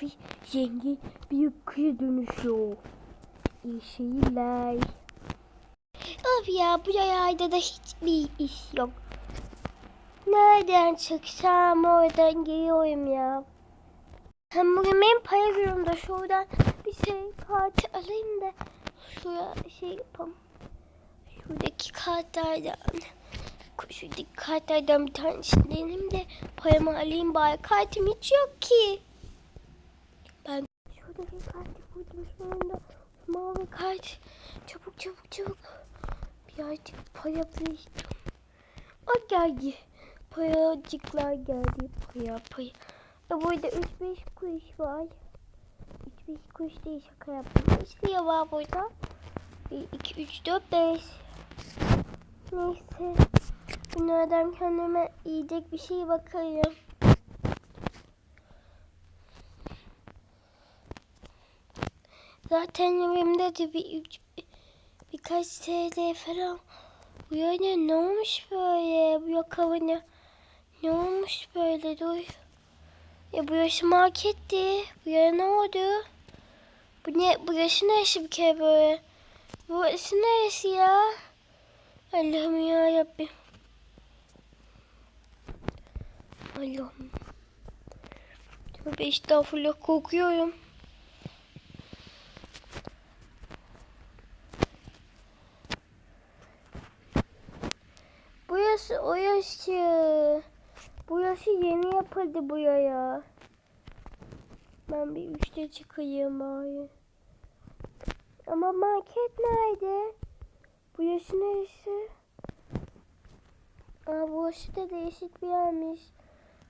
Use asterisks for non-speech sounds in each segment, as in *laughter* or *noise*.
kız zengin bir kıza dönüşüyor. İyi şeyler. Of ya bu ayda da hiçbir iş yok. Nereden çıksam oradan geliyorum ya. Hem bugün benim para de şuradan bir şey kart alayım da şuraya şey yapalım. Şuradaki kartlardan şuradaki kartlardan bir tanesini de paramı alayım bari. Kartım hiç yok ki. Şuradaki kartı buldum şu anda. Mavi kart. Çabuk çabuk çabuk. Birazcık para biriktiriyorum. O geldi. Paracıklar geldi. Para para. Ya burada 3-5 kuruş var. 3-5 kuruş değil şaka yaptım. İşte ya var burada. 1, 2, 3, 4, 5. Neyse. Bunlardan kendime yiyecek bir şey bakayım. Zaten evimde de bir üç, birkaç TL falan. Bu yana ne olmuş böyle? Bu yakavına ne olmuş böyle? Dur. Ya bu yaşı marketti. Bu yana ne oldu? Bu ne? Bu yaşı neresi bir kere böyle? Bu yaşı neresi ya? Allah'ım ya Rabbim. Allah'ım. Tövbe estağfurullah korkuyorum. Burası o yaşı. Bu yaşı yeni yapıldı buraya. Ben bir üçte çıkayım bari. Ama market nerede? Bu yaşı neresi? Aa, burası da değişik bir yermiş.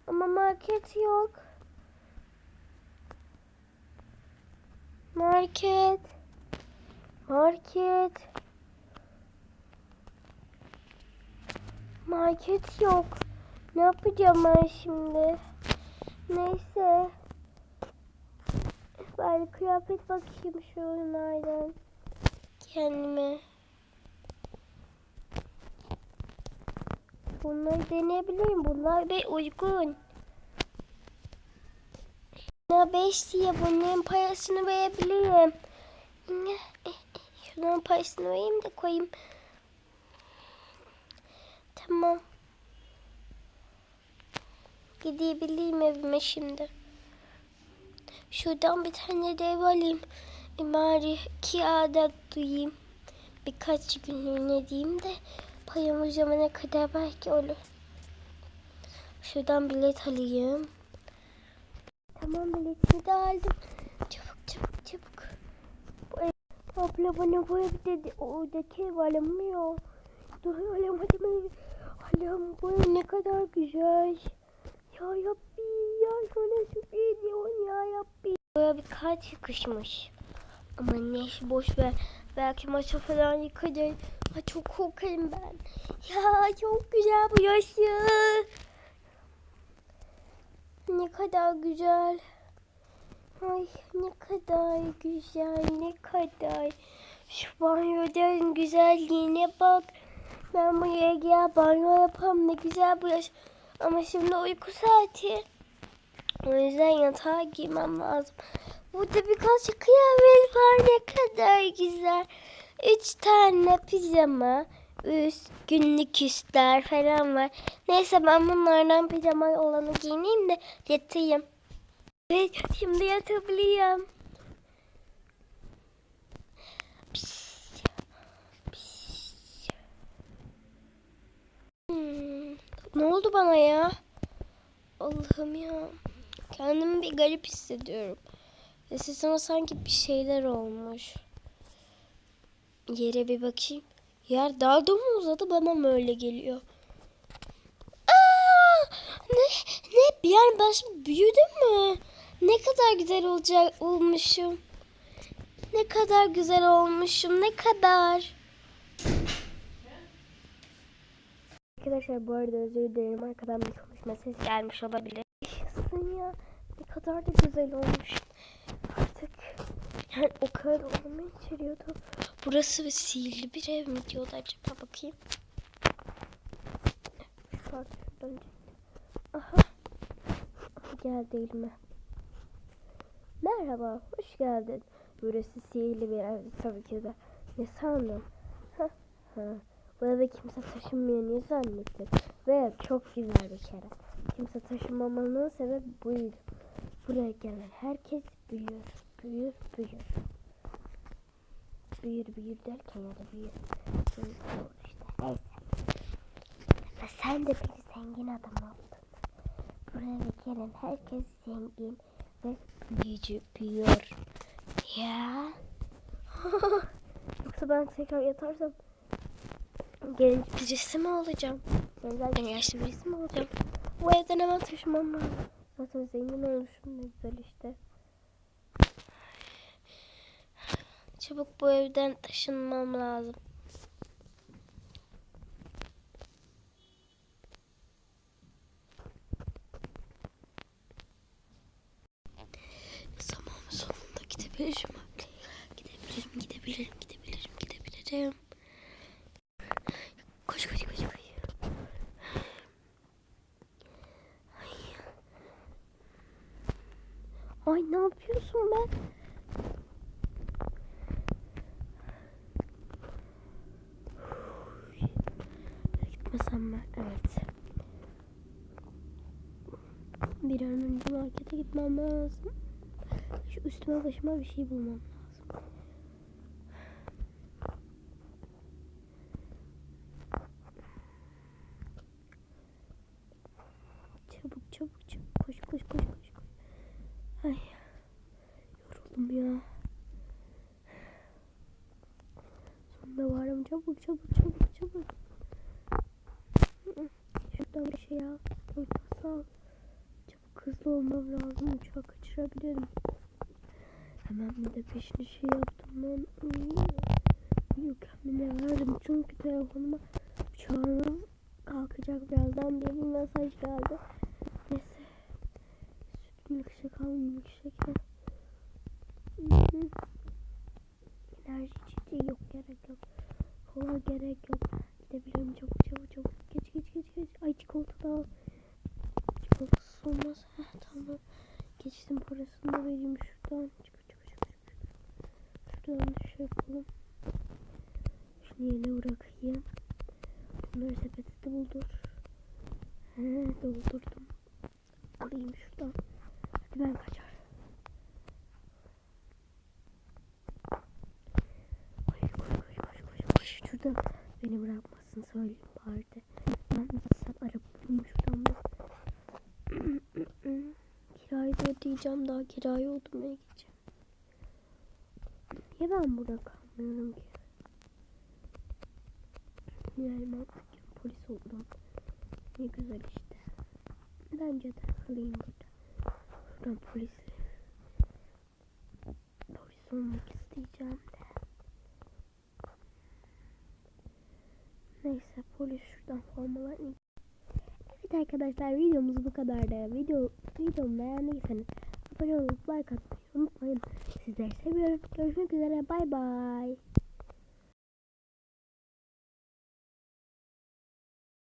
Ama market yok. Market. Market. Market yok. Ne yapacağım ben şimdi? Neyse. Bari kıyafet bakayım şunlardan. Kendime. Bunları deneyebilirim. Bunlar be uygun. Buna 5 diye bunların parasını verebilirim. Şunların parasını vereyim de koyayım. Tamam. Gidebileyim evime şimdi. Şuradan bir tane de ev alayım. E Bari kirada duyayım. Birkaç günlüğüne diyeyim de payım o zamana kadar belki olur. Şuradan bilet alayım. Tamam biletimi de aldım. Çabuk çabuk çabuk. Abla bana bu ev dedi. Oradaki ev alamıyor. Dur alamadım ev. Allah'ım bu ne kadar güzel. Ya Rabbi ya sana şükrediyorsun ya Rabbi. Buraya bir kart yıkışmış. Ama neyse boş ver. Belki maça falan yıkacak. Ha, çok korkarım ben. Ya çok güzel bu yaşı. Ne kadar güzel. Ay ne kadar güzel ne kadar. Şu banyoların güzelliğine bak. Ben buraya gel banyo yapalım ne güzel bu yaş. Ama şimdi uyku saati. O yüzden yatağa giymem lazım. Burada birkaç kıyafet var ne kadar güzel. Üç tane pijama, üst, günlük üstler falan var. Neyse ben bunlardan pijama olanı giyineyim de yatayım. Evet şimdi yatabiliyorum. Ne oldu bana ya? Allah'ım ya. Kendimi bir garip hissediyorum. Ve sesime sanki bir şeyler olmuş. Yere bir bakayım. Yer daldı mı uzadı bana mı öyle geliyor? Aa! Ne? Ne? Bir yer başım büyüdü mü? Ne kadar güzel olacak olmuşum. Ne kadar güzel olmuşum. Ne kadar. Arkadaşlar bu arada özür dilerim. Arkadan bir konuşma ses gelmiş olabilir. Yaşasın ya. Ne kadar da güzel olmuş. Artık yani o kadar olma içeriyordu. Burası ve sihirli bir ev mi diyordu acaba bakayım. Şuradan. Aha geldi elime. Merhaba, hoş geldin. Burası sihirli bir ev tabii ki de. Ne sandın? Ha, ha. Bu eve kimse taşınmıyor niye zannettin? Ve çok güzel bir kere. Kimse taşınmamanın sebebi buydu. Buraya gelen herkes büyür, büyür, büyür. Büyür, büyür derken ya da büyür. Büyür, işte. Neyse. Ve sen de bir zengin adam oldun. Buraya gelen herkes zengin ve büyücü büyüyor. Ya. *laughs* Yoksa ben tekrar yatarsam genç birisi mi olacağım? Ben zaten yaşlı birisi mi olacağım? Bu evden hemen taşımam lazım. Zaten zengin olmuşum ne güzel işte. Çabuk bu evden taşınmam lazım. Zaman sonunda gidebilirim. Gidebilirim, gidebilirim, gidebilirim, gidebilirim. Ay ne yapıyorsun be? Gitmesem mi? Evet. Bir an önce markete gitmem lazım. Şu üstüme başıma bir şey bulmam lazım. Çabuk çabuk çabuk koş koş koş koş. koş. Ay yoruldum ya. Sonunda varım çabuk çabuk çabuk çabuk. Şuradan bir şey al. Sağ ol. Çabuk hızlı olmam lazım. Uçağı kaçırabilirim. Hemen bir de peşine şey yaptım ben. Yüklemine verdim çünkü telefonuma uçağımız kalkacak birazdan diye bir mesaj geldi. Neyse. Süt milkshake al milkshake. Hı. Enerji içeceği yok gerek yok. Kola gerek yok. Gidebilirim çabuk çabuk çabuk. Geç geç geç geç. Ay çikolata da al. Çikolatasız olmaz. Heh, tamam. Geçtim parasını da vereyim şuradan. Çıkır çıkır çıkır çıkır. Şuradan da şey yapalım. Şunu yerine bırakayım. Bunları sepette doldur. He doldurdum. Şurada beni bırakmasın söyleyeyim bari. Ben gitsem araba bulayım şuradan bir. Kirayı da ödeyeceğim daha kirayı ödemeye gideceğim. Niye ben burada kalmıyorum ki? Yani mantıken polis oldum. Ne güzel işte. Bence de kalayım burada. Şuradan polis polis olmak isteyeceğim de. Neyse polis şuradan formalarını Evet arkadaşlar videomuz bu kadardı. Video videomu beğendiyseniz abone olup like atmayı unutmayın. Sizleri seviyorum. Görüşmek üzere. Bay bay.